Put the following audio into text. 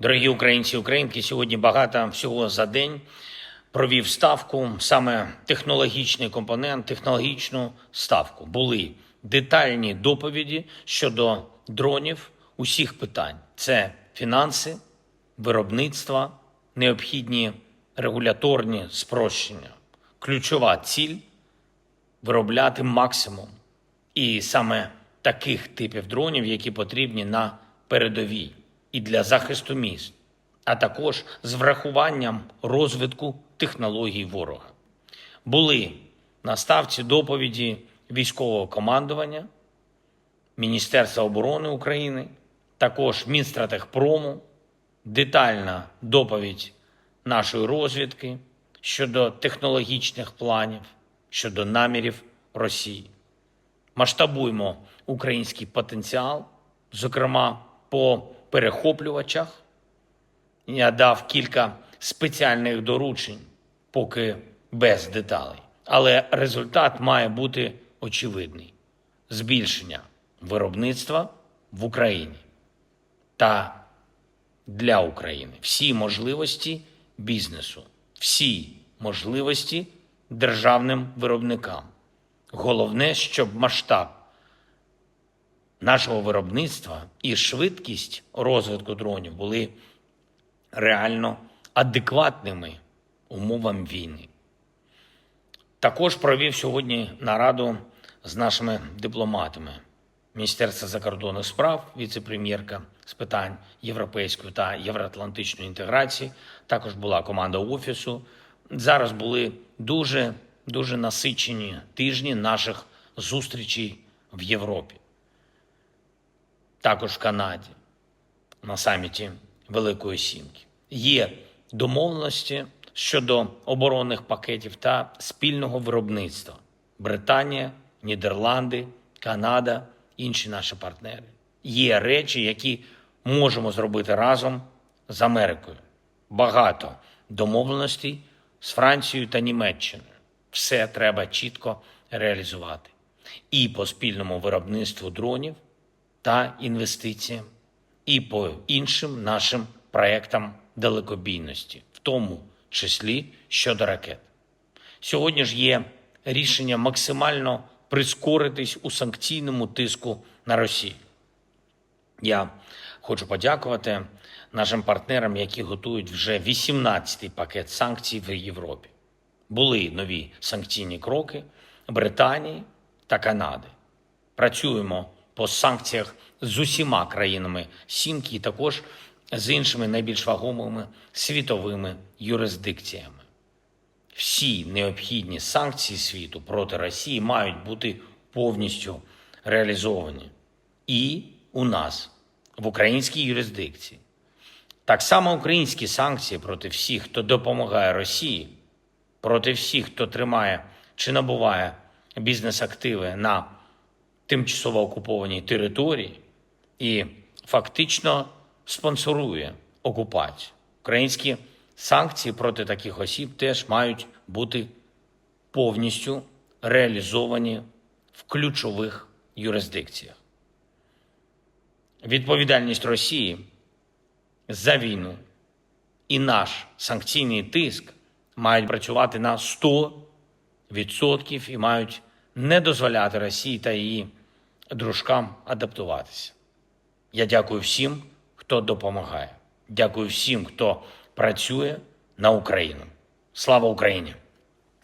Дорогі українці і українки, сьогодні багато всього за день провів ставку, саме технологічний компонент, технологічну ставку. Були детальні доповіді щодо дронів усіх питань: це фінанси, виробництва, необхідні регуляторні спрощення. Ключова ціль виробляти максимум. І саме таких типів дронів, які потрібні на передовій і для захисту міст, а також з врахуванням розвитку технологій ворога. Були на ставці доповіді військового командування, Міністерства оборони України, також Мінстратегпрому, детальна доповідь нашої розвідки щодо технологічних планів, щодо намірів Росії. Масштабуємо український потенціал, зокрема по перехоплювачах. Я дав кілька спеціальних доручень, поки без деталей. Але результат має бути очевидний: збільшення виробництва в Україні та для України. Всі можливості бізнесу, всі можливості державним виробникам. Головне, щоб масштаб нашого виробництва і швидкість розвитку дронів були реально адекватними умовам війни. Також провів сьогодні нараду з нашими дипломатами Міністерства закордонних справ, віце-прем'єрка з питань європейської та євроатлантичної інтеграції. Також була команда офісу. Зараз були дуже дуже насичені тижні наших зустрічей в Європі, також в Канаді, на саміті Великої Сімки. Є домовленості щодо оборонних пакетів та спільного виробництва. Британія, Нідерланди, Канада, інші наші партнери. Є речі, які можемо зробити разом з Америкою. Багато домовленостей з Францією та Німеччиною. Все треба чітко реалізувати. І по спільному виробництву дронів та інвестиціям, і по іншим нашим проектам далекобійності, в тому числі щодо ракет. Сьогодні ж є рішення максимально прискоритись у санкційному тиску на Росію. Я хочу подякувати нашим партнерам, які готують вже 18-й пакет санкцій в Європі. Були нові санкційні кроки Британії та Канади. Працюємо по санкціях з усіма країнами Сімки і також з іншими найбільш вагомими світовими юрисдикціями. Всі необхідні санкції світу проти Росії мають бути повністю реалізовані і у нас, в українській юрисдикції. Так само українські санкції проти всіх, хто допомагає Росії, проти всіх, хто тримає чи набуває бізнес-активи на тимчасово окупованій території і фактично спонсорує окупацію. Українські санкції проти таких осіб теж мають бути повністю реалізовані в ключових юрисдикціях. Відповідальність Росії за війну і наш санкційний тиск мають працювати на 100% і мають не дозволяти Росії та її дружкам адаптуватися. Я дякую всім, хто допомагає. Дякую всім, хто працює на Україну. Слава Україні!